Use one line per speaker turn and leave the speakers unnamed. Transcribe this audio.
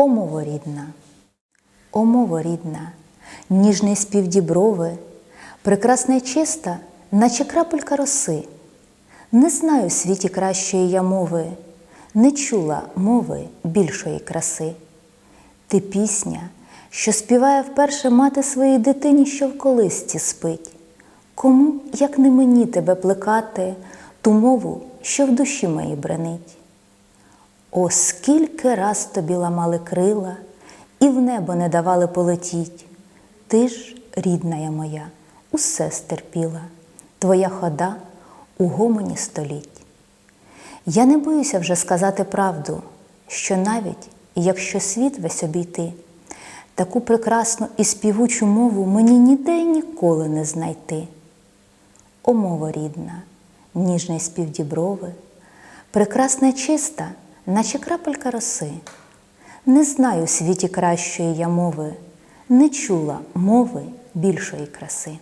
О, мово рідна, о, мово рідна, ніжний спів діброви, прекрасна й чиста, наче крапелька роси. Не знаю в світі кращої я мови, не чула мови більшої краси. Ти пісня, що співає вперше мати своїй дитині, що в колисці спить. Кому, як не мені тебе плекати, ту мову, що в душі моїй бренить. О, скільки раз тобі ламали крила і в небо не давали полетіть. Ти ж, рідна я моя, усе стерпіла, твоя хода у гомоні століть. Я не боюся вже сказати правду, що навіть якщо світ весь обійти, таку прекрасну і співучу мову мені ніде й ніколи не знайти. О, мова рідна, ніжний спів діброви, прекрасна чиста, наче крапелька роси. Не знаю світі кращої я мови, не чула мови більшої краси.